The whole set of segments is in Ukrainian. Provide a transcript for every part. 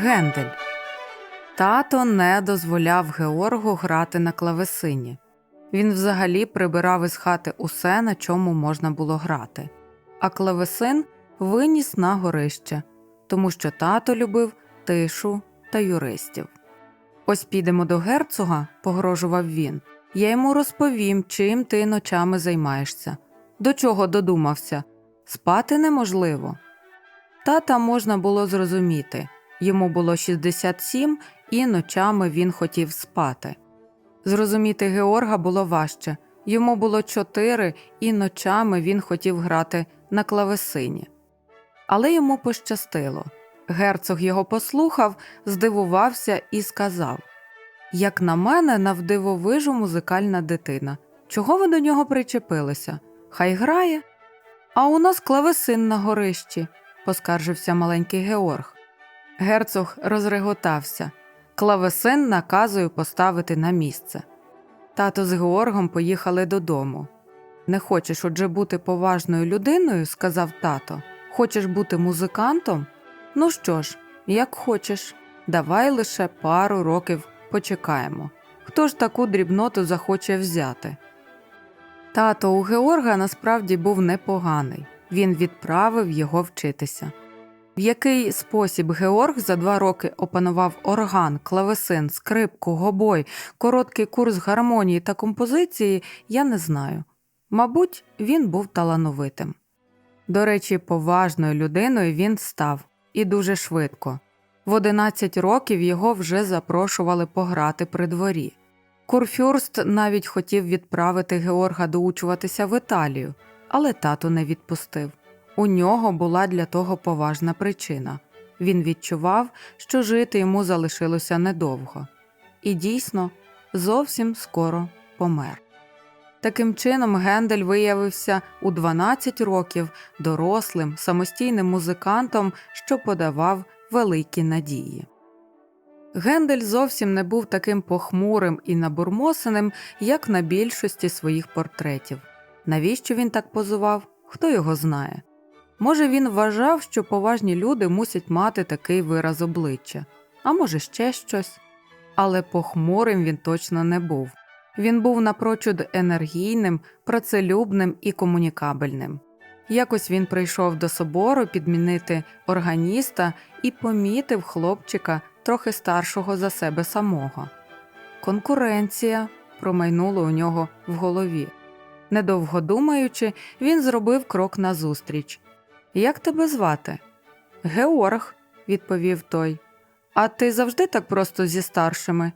Гендель. Тато не дозволяв Георгу грати на клавесині. Він взагалі прибирав із хати усе, на чому можна було грати. А клавесин виніс на горище, тому що тато любив тишу та юристів. Ось підемо до герцога, погрожував він. Я йому розповім, чим ти ночами займаєшся. До чого додумався? Спати неможливо. Тата можна було зрозуміти. Йому було 67, і ночами він хотів спати. Зрозуміти Георга було важче. Йому було 4, і ночами він хотів грати на клавесині. Але йому пощастило. Герцог його послухав, здивувався і сказав: Як на мене, навдивовижу музикальна дитина. Чого ви до нього причепилися? Хай грає. А у нас клавесин на горищі, поскаржився маленький Георг. Герцог розреготався. Клавесин наказую поставити на місце. Тато з Георгом поїхали додому. Не хочеш отже бути поважною людиною, сказав тато. Хочеш бути музикантом? Ну що ж, як хочеш, давай лише пару років почекаємо. Хто ж таку дрібноту захоче взяти? Тато у Георга насправді був непоганий. Він відправив його вчитися. В який спосіб Георг за два роки опанував орган, клавесин, скрипку, гобой, короткий курс гармонії та композиції, я не знаю. Мабуть, він був талановитим. До речі, поважною людиною він став і дуже швидко. В 11 років його вже запрошували пограти при дворі. Курфюрст навіть хотів відправити Георга доучуватися в Італію, але тато не відпустив. У нього була для того поважна причина він відчував, що жити йому залишилося недовго, і дійсно зовсім скоро помер. Таким чином, Гендель виявився у 12 років дорослим, самостійним музикантом, що подавав великі надії. Гендель зовсім не був таким похмурим і набурмосеним, як на більшості своїх портретів. Навіщо він так позував, хто його знає. Може, він вважав, що поважні люди мусять мати такий вираз обличчя, а може, ще щось. Але похмурим він точно не був. Він був напрочуд енергійним, працелюбним і комунікабельним. Якось він прийшов до собору підмінити органіста і помітив хлопчика трохи старшого за себе самого. Конкуренція промайнула у нього в голові. Недовго думаючи, він зробив крок назустріч. Як тебе звати? Георг, відповів той. А ти завжди так просто зі старшими?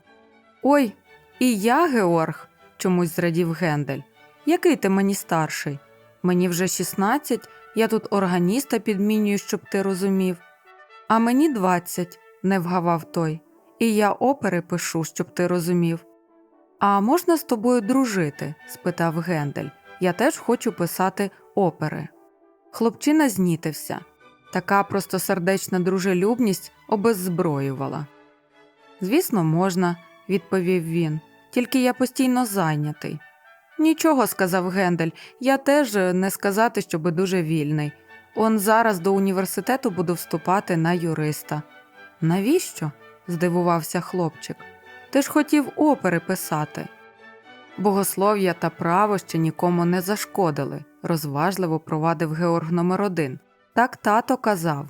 Ой, і я, Георг, чомусь зрадів Гендель. Який ти мені старший? Мені вже 16, я тут органіста підмінюю, щоб ти розумів. А мені 20, не вгавав той, і я опери пишу, щоб ти розумів. А можна з тобою дружити? спитав Гендель. Я теж хочу писати опери. Хлопчина знітився. Така простосердечна дружелюбність обеззброювала. Звісно, можна, відповів він, тільки я постійно зайнятий. Нічого, сказав Гендель, я теж не сказати, щоби дуже вільний. Он зараз до університету буду вступати на юриста. Навіщо? здивувався хлопчик. Ти ж хотів опери писати. Богослов'я та право ще нікому не зашкодили, розважливо провадив Георг номер один. Так тато казав.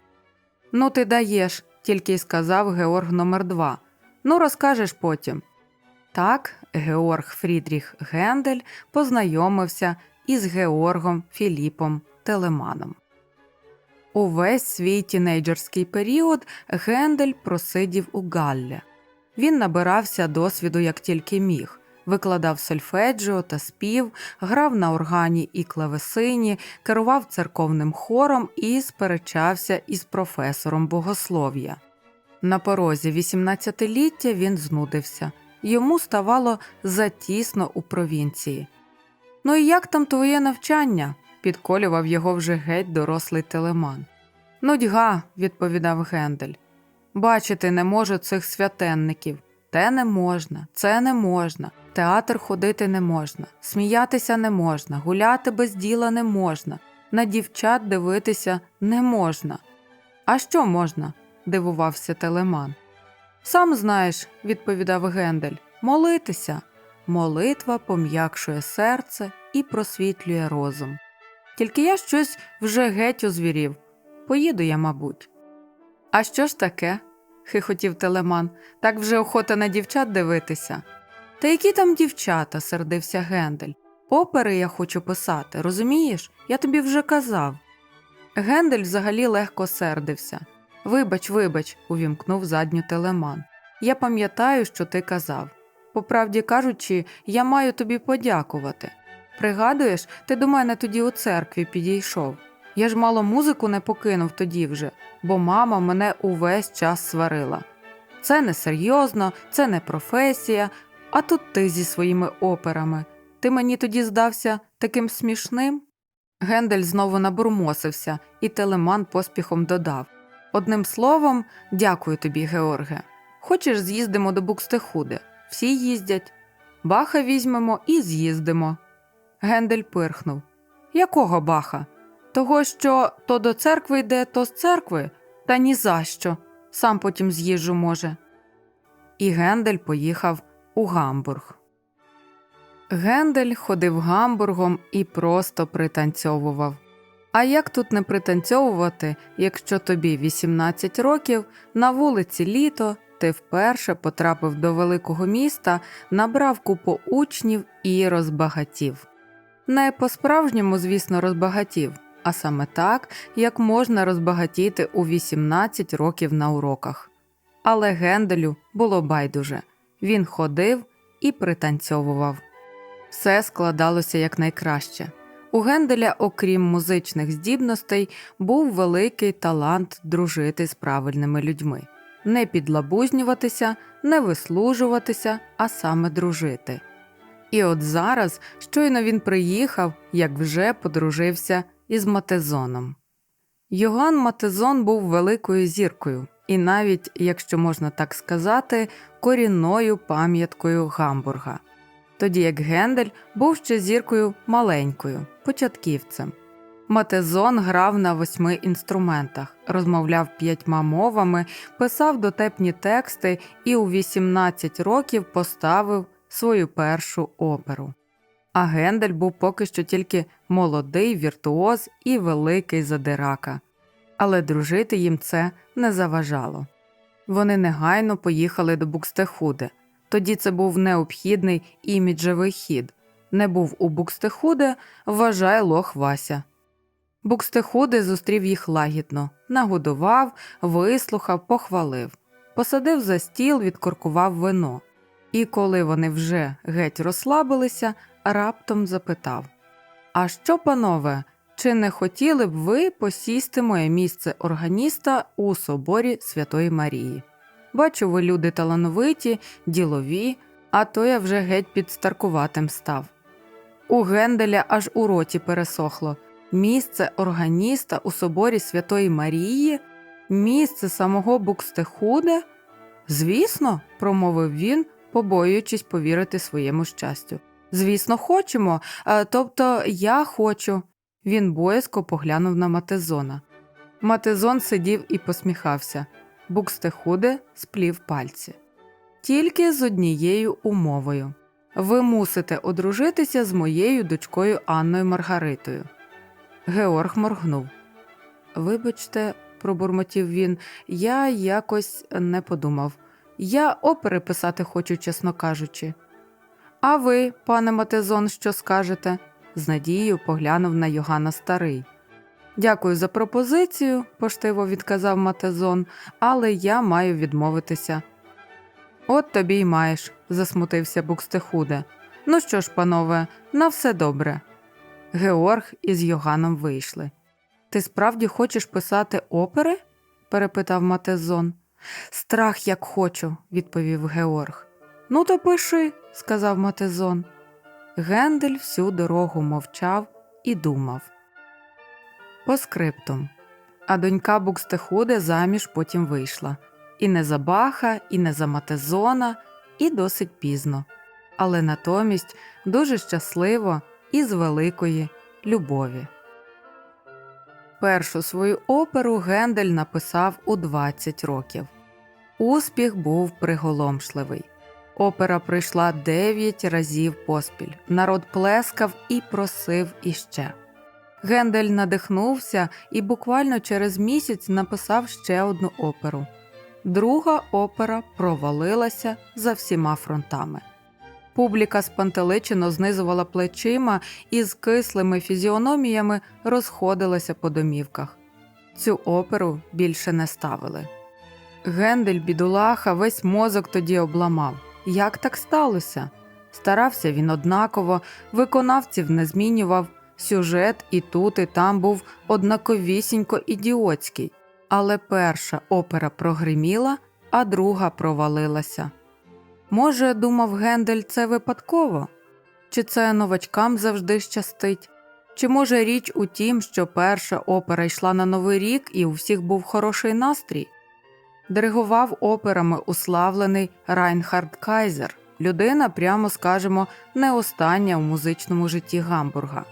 Ну, ти даєш, тільки й сказав Георг номер два. Ну, розкажеш потім. Так, Георг Фрідріх Гендель познайомився із Георгом Філіпом Телеманом. Увесь свій тінейджерський період Гендель просидів у Галлі. Він набирався досвіду як тільки міг, викладав сольфеджіо та спів, грав на органі і клавесині, керував церковним хором і сперечався із професором богослов'я. На порозі 18-ліття він знудився йому ставало затісно у провінції. Ну і як там твоє навчання? підколював його вже геть дорослий телеман. Нудьга, відповідав Гендель. Бачити не можу цих святенників. Те не можна, це не можна, театр ходити не можна, сміятися не можна, гуляти без діла не можна, на дівчат дивитися не можна. А що можна? дивувався Телеман. Сам знаєш, відповідав Гендель, молитися. Молитва пом'якшує серце і просвітлює розум. Тільки я щось вже геть озвірів. Поїду я, мабуть. А що ж таке? хихотів Телеман. Так вже охота на дівчат дивитися. Та які там дівчата, сердився Гендель. Опери я хочу писати, розумієш? Я тобі вже казав. Гендель взагалі легко сердився. Вибач, вибач, увімкнув задню телеман. Я пам'ятаю, що ти казав. По правді кажучи, я маю тобі подякувати. Пригадуєш, ти до мене тоді у церкві підійшов. Я ж мало музику не покинув тоді вже, бо мама мене увесь час сварила. Це не серйозно, це не професія, а тут ти зі своїми операми. Ти мені тоді здався таким смішним? Гендель знову набурмосився, і телеман поспіхом додав Одним словом, дякую тобі, Георге. Хочеш, з'їздимо до Букстехуди? Всі їздять. Баха візьмемо і з'їздимо. Гендель пирхнув. Якого баха? Того, що то до церкви йде, то з церкви, та ні за що. Сам потім з'їжджу, може. І Гендель поїхав у Гамбург. Гендель ходив гамбургом і просто пританцьовував. А як тут не пританцьовувати, якщо тобі 18 років, на вулиці літо, ти вперше потрапив до великого міста, набрав купу учнів і розбагатів. Не по-справжньому, звісно, розбагатів, а саме так, як можна розбагатіти у 18 років на уроках. Але Генделю було байдуже він ходив і пританцьовував. Все складалося якнайкраще. У Генделя, окрім музичних здібностей, був великий талант дружити з правильними людьми, не підлабузнюватися, не вислужуватися, а саме дружити. І от зараз, щойно він приїхав, як вже подружився із Матезоном. Йоганн Матезон був великою зіркою, і навіть, якщо можна так сказати, корінною пам'яткою Гамбурга тоді як Гендель був ще зіркою маленькою, початківцем. Матезон грав на восьми інструментах, розмовляв п'ятьма мовами, писав дотепні тексти і у 18 років поставив свою першу оперу. А Гендель був поки що тільки молодий віртуоз і великий задирака. Але дружити їм це не заважало. Вони негайно поїхали до Букстехуде – тоді це був необхідний іміджевий хід. Не був у Букстехуде, вважає лох Вася. Букстехуде зустрів їх лагідно, нагодував, вислухав, похвалив, посадив за стіл, відкоркував вино. І коли вони вже геть розслабилися, раптом запитав А що, панове, чи не хотіли б ви посісти моє місце органіста у соборі Святої Марії? Бачу, ви люди талановиті, ділові, а то я вже геть підстаркуватим став. У Генделя аж у роті пересохло місце органіста у соборі Святої Марії, місце самого Букстехуде? Звісно, промовив він, побоюючись повірити своєму щастю. Звісно, хочемо, е, тобто я хочу. Він боязко поглянув на Матезона. Матезон сидів і посміхався. Букстехуде сплів пальці. Тільки з однією умовою ви мусите одружитися з моєю дочкою Анною Маргаритою. Георг моргнув. Вибачте, пробурмотів він, я якось не подумав. Я опери писати хочу, чесно кажучи. А ви, пане Матезон, що скажете? З надією поглянув на Йогана старий. Дякую за пропозицію, поштиво відказав Матезон, але я маю відмовитися. От тобі й маєш, засмутився Букстехуде. Ну що ж, панове, на все добре. Георг із Йоганом вийшли. Ти справді хочеш писати опери? перепитав Матезон. Страх, як хочу, відповів Георг. Ну, то пиши, сказав Матезон. Гендель всю дорогу мовчав і думав. По скриптум. А донька Букстехуде заміж потім вийшла. І не за Баха, і не за Матезона, і досить пізно. Але натомість дуже щасливо і з великої любові. першу свою оперу Гендель написав у 20 років. Успіх був приголомшливий. Опера прийшла 9 разів поспіль. Народ плескав і просив іще. Гендель надихнувся і буквально через місяць написав ще одну оперу. Друга опера провалилася за всіма фронтами. Публіка спантеличено знизувала плечима і з кислими фізіономіями розходилася по домівках. Цю оперу більше не ставили. Гендель, бідулаха, весь мозок тоді обламав. Як так сталося? Старався він однаково, виконавців не змінював, сюжет і тут, і там був однаковісінько ідіотський. Але перша опера прогриміла, а друга провалилася. Може, думав Гендель, це випадково? Чи це новачкам завжди щастить? Чи може річ у тім, що перша опера йшла на Новий рік і у всіх був хороший настрій? Диригував операми уславлений Райнхард Кайзер, людина, прямо скажемо, не остання у музичному житті Гамбурга.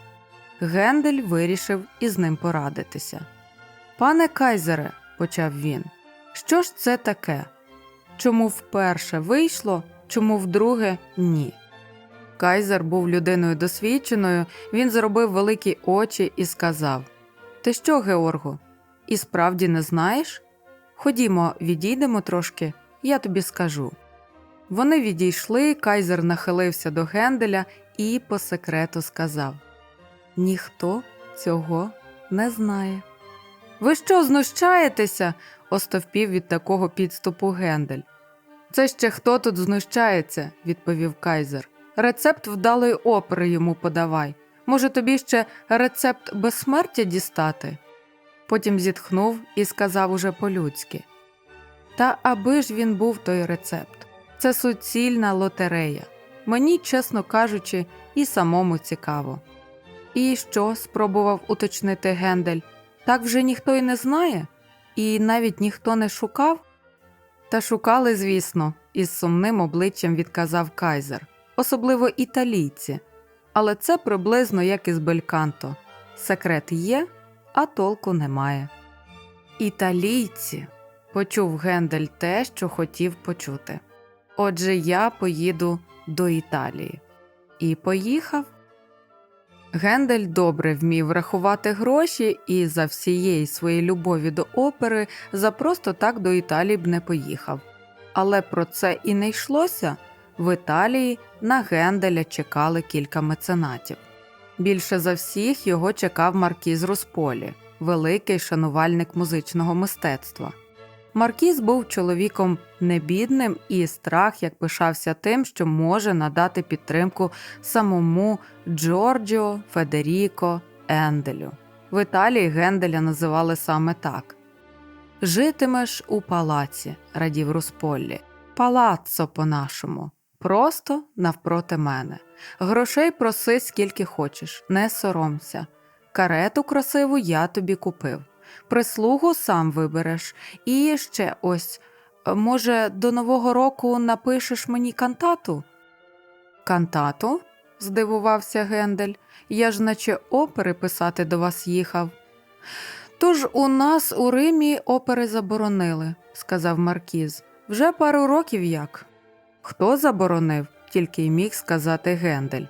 Гендель вирішив із ним порадитися. Пане Кайзере, почав він, що ж це таке? Чому вперше вийшло, чому вдруге ні? Кайзер був людиною досвідченою, він зробив великі очі і сказав: Ти що, Георгу, і справді не знаєш? Ходімо, відійдемо трошки, я тобі скажу. Вони відійшли, Кайзер нахилився до Генделя і по секрету сказав: Ніхто цього не знає. Ви що, знущаєтеся? остовпів від такого підступу Гендель. Це ще хто тут знущається, відповів Кайзер. Рецепт вдалої опери йому подавай. Може, тобі ще рецепт безсмертя дістати? Потім зітхнув і сказав уже по-людськи. Та аби ж він був той рецепт. Це суцільна лотерея. Мені, чесно кажучи, і самому цікаво. І що? спробував уточнити Гендель. Так вже ніхто й не знає, і навіть ніхто не шукав. Та шукали, звісно, із сумним обличчям відказав Кайзер, особливо італійці. Але це приблизно як із Бельканто. Секрет є, а толку немає. Італійці, почув Гендель те, що хотів почути. Отже, я поїду до Італії. І поїхав. Гендель добре вмів рахувати гроші і за всієї своєї любові до опери за просто так до Італії б не поїхав. Але про це і не йшлося. В Італії на Генделя чекали кілька меценатів. Більше за всіх його чекав Маркіз Русполі, великий шанувальник музичного мистецтва. Маркіз був чоловіком небідним і страх як пишався тим, що може надати підтримку самому Джорджіо Федеріко Енделю. В Італії Генделя називали саме так. Житимеш у палаці, радів Русполлі, палаццо по-нашому, просто навпроти мене. Грошей проси скільки хочеш, не соромся. Карету красиву я тобі купив прислугу сам вибереш. І ще ось, може, до Нового року напишеш мені кантату? Кантату? здивувався Гендель. Я ж наче опери писати до вас їхав. Тож у нас у Римі опери заборонили, сказав Маркіз. Вже пару років як. Хто заборонив? тільки й міг сказати Гендель.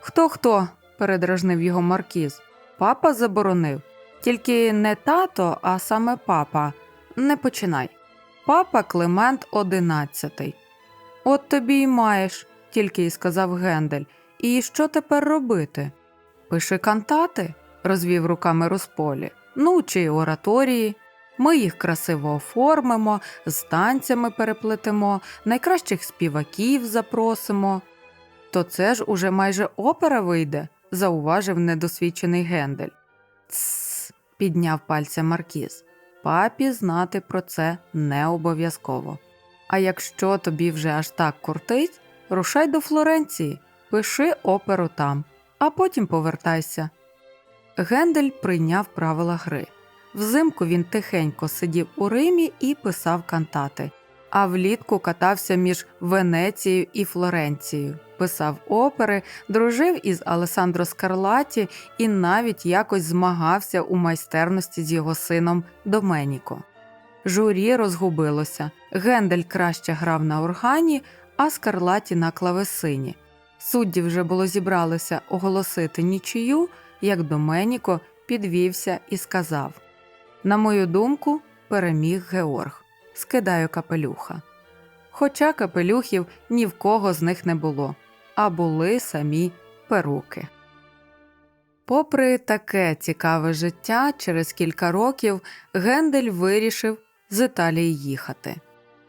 Хто хто? передражнив його Маркіз. Папа заборонив. Тільки не тато, а саме папа. Не починай. Папа Климент одинадцятий. От тобі й маєш, тільки й сказав Гендель. І що тепер робити? Пиши кантати, розвів руками Росполі. Ну, чи ораторії. Ми їх красиво оформимо, з танцями переплетемо, найкращих співаків запросимо. То це ж уже майже опера вийде, зауважив недосвідчений Гендель. Тсс, підняв пальця Маркіз. Папі знати про це не обов'язково. А якщо тобі вже аж так кортить, рушай до Флоренції, пиши оперу там, а потім повертайся. Гендель прийняв правила гри. Взимку він тихенько сидів у Римі і писав кантати. а влітку катався між Венецією і Флоренцією, писав опери, дружив із Алесандро Скарлаті і навіть якось змагався у майстерності з його сином Доменіко. Журі розгубилося. Гендель краще грав на органі, а Скарлаті на клавесині. Судді вже було зібралися оголосити нічию, як Доменіко підвівся і сказав: На мою думку, переміг Георг. Скидаю капелюха. Хоча капелюхів ні в кого з них не було, а були самі перуки. Попри таке цікаве життя, через кілька років Гендель вирішив з Італії їхати.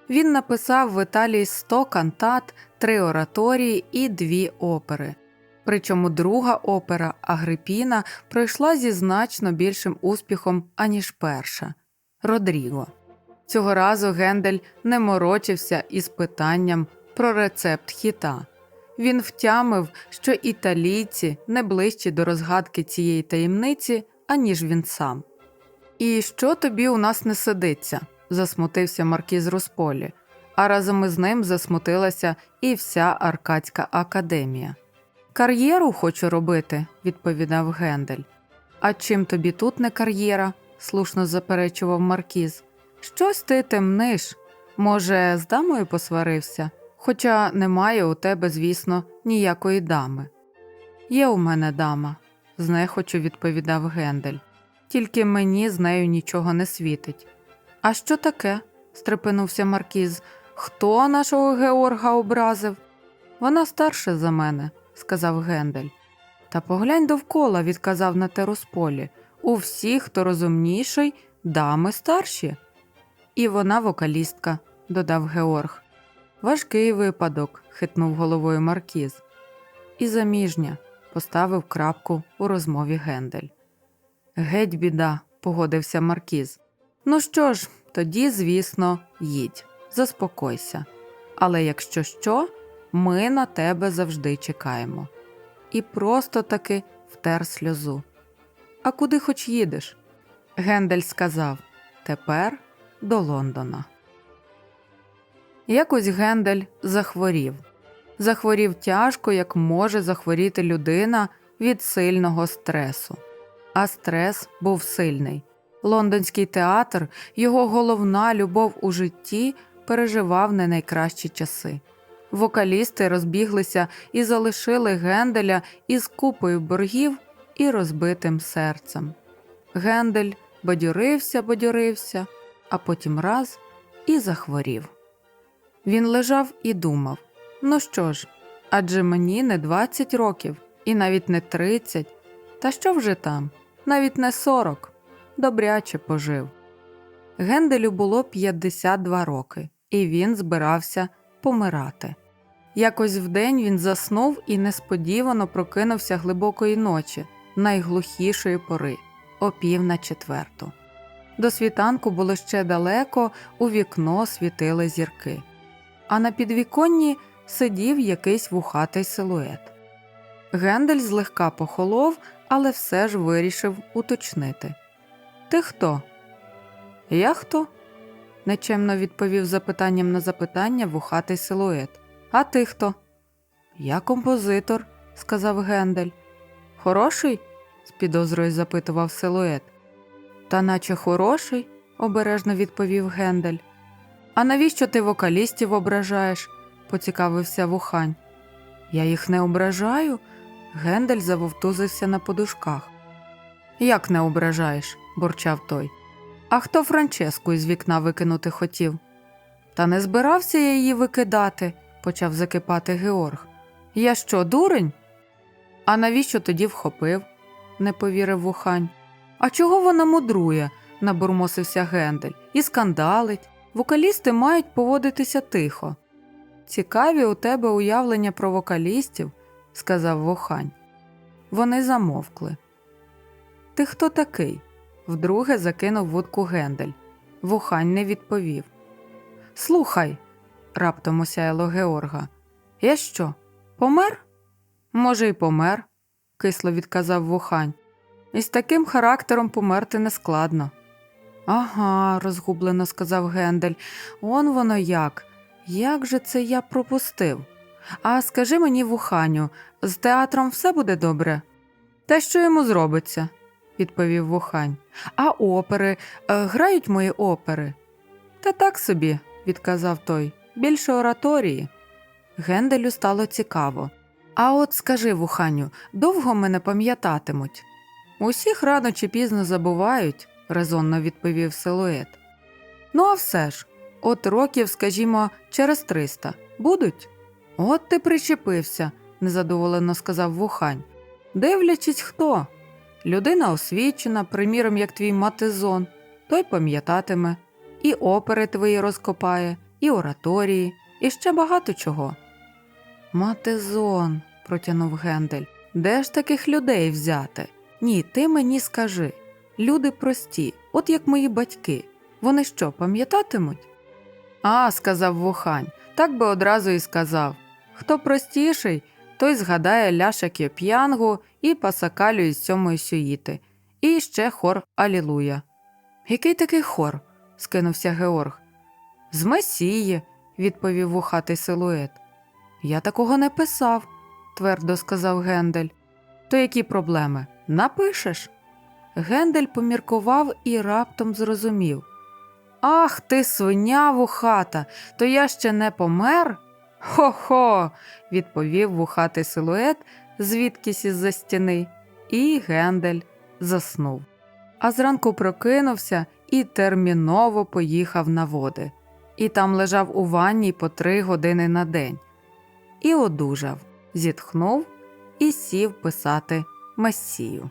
Він написав в Італії 100 кантат, три ораторії і дві опери. Причому друга опера Агрипіна пройшла зі значно більшим успіхом, аніж перша Родріго. Цього разу Гендель не морочився із питанням про рецепт хіта. Він втямив, що італійці не ближчі до розгадки цієї таємниці, аніж він сам. І що тобі у нас не сидиться? засмутився маркіз Росполі, а разом із ним засмутилася і вся Аркадська академія. Кар'єру хочу робити, відповідав Гендель. А чим тобі тут не кар'єра? слушно заперечував Маркіз. Щось ти темниш. Може, з дамою посварився? Хоча немає у тебе, звісно, ніякої дами. Є у мене дама, знехочу відповідав Гендель. Тільки мені з нею нічого не світить. А що таке? стрепенувся Маркіз. Хто нашого Георга образив? Вона старша за мене, сказав Гендель. Та поглянь довкола, відказав на теросполі. У всіх, хто розумніший, дами старші. І вона вокалістка, додав Георг. Важкий випадок, хитнув головою Маркіз. І заміжня, поставив крапку у розмові Гендель. Геть біда, погодився Маркіз. Ну що ж, тоді, звісно, їдь, заспокойся. Але якщо що, ми на тебе завжди чекаємо. І просто таки втер сльозу. А куди хоч їдеш? Гендель сказав тепер до Лондона. Якось Гендель захворів. Захворів тяжко, як може захворіти людина від сильного стресу. А стрес був сильний. Лондонський театр, його головна любов у житті, переживав не найкращі часи. Вокалісти розбіглися і залишили Генделя із купою боргів і розбитим серцем. Гендель бадьорився, бадьорився, а потім раз і захворів. Він лежав і думав: ну що ж, адже мені не 20 років, і навіть не 30, та що вже там, навіть не 40, добряче пожив. Генделю було 52 роки, і він збирався помирати. Якось вдень він заснув і несподівано прокинувся глибокої ночі, найглухішої пори, о пів на четверту. До світанку було ще далеко, у вікно світили зірки, а на підвіконні сидів якийсь вухатий силует. Гендель злегка похолов, але все ж вирішив уточнити Ти хто? Я хто? нечемно відповів запитанням на запитання вухатий силует. А ти хто? Я композитор, сказав Гендель. Хороший? з підозрою запитував силует. Та наче хороший, обережно відповів Гендель. А навіщо ти вокалістів ображаєш? поцікавився вухань. Я їх не ображаю. Гендель завовтузився на подушках. Як не ображаєш? бурчав той. А хто Франческу із вікна викинути хотів? Та не збирався я її викидати, почав закипати Георг. Я що, дурень? А навіщо тоді вхопив? не повірив вухань. А чого вона мудрує? набурмосився Гендель, і скандалить. Вокалісти мають поводитися тихо. Цікаві у тебе уявлення про вокалістів, сказав вухань. Вони замовкли. Ти хто такий? вдруге закинув вудку Гендель. Вухань не відповів. Слухай, раптом осяяло Георга. Я що, помер? Може, й помер, кисло відказав вухань. Із таким характером померти нескладно. Ага, розгублено сказав Гендель. Он воно як. Як же це я пропустив? А скажи мені, Вуханю, з театром все буде добре? Та що йому зробиться? відповів Вухань. А опери, Е, грають мої опери? Та так собі, відказав той. Більше ораторії. Генделю стало цікаво. А от скажи, Вуханю, довго мене пам'ятатимуть? Усіх рано чи пізно забувають, резонно відповів силует. Ну, а все ж, от років, скажімо, через триста будуть? От ти причепився, незадоволено сказав Вухань. Дивлячись, хто. Людина освічена, приміром, як твій матизон, той пам'ятатиме, і опери твої розкопає, і ораторії, і ще багато чого. Матизон, протягнув Гендель, де ж таких людей взяти? Ні, ти мені скажи. Люди прості, от як мої батьки. Вони що, пам'ятатимуть? А, сказав Вухань, так би одразу і сказав. Хто простіший, той згадає Ляша Кьоп'янгу і пасакалю із сьомої сюїти, і ще хор Алілуя. Який такий хор? скинувся Георг. З Месії, відповів вухатий силует. Я такого не писав, твердо сказав Гендель. То які проблеми? Напишеш? Гендель поміркував і раптом зрозумів. Ах ти, свиня вухата, то я ще не помер? Хо-хо, відповів вухатий силует звідкись із за стіни, і Гендель заснув. А зранку прокинувся і терміново поїхав на води. І там лежав у ванні по три години на день. І одужав, зітхнув і сів писати Месію.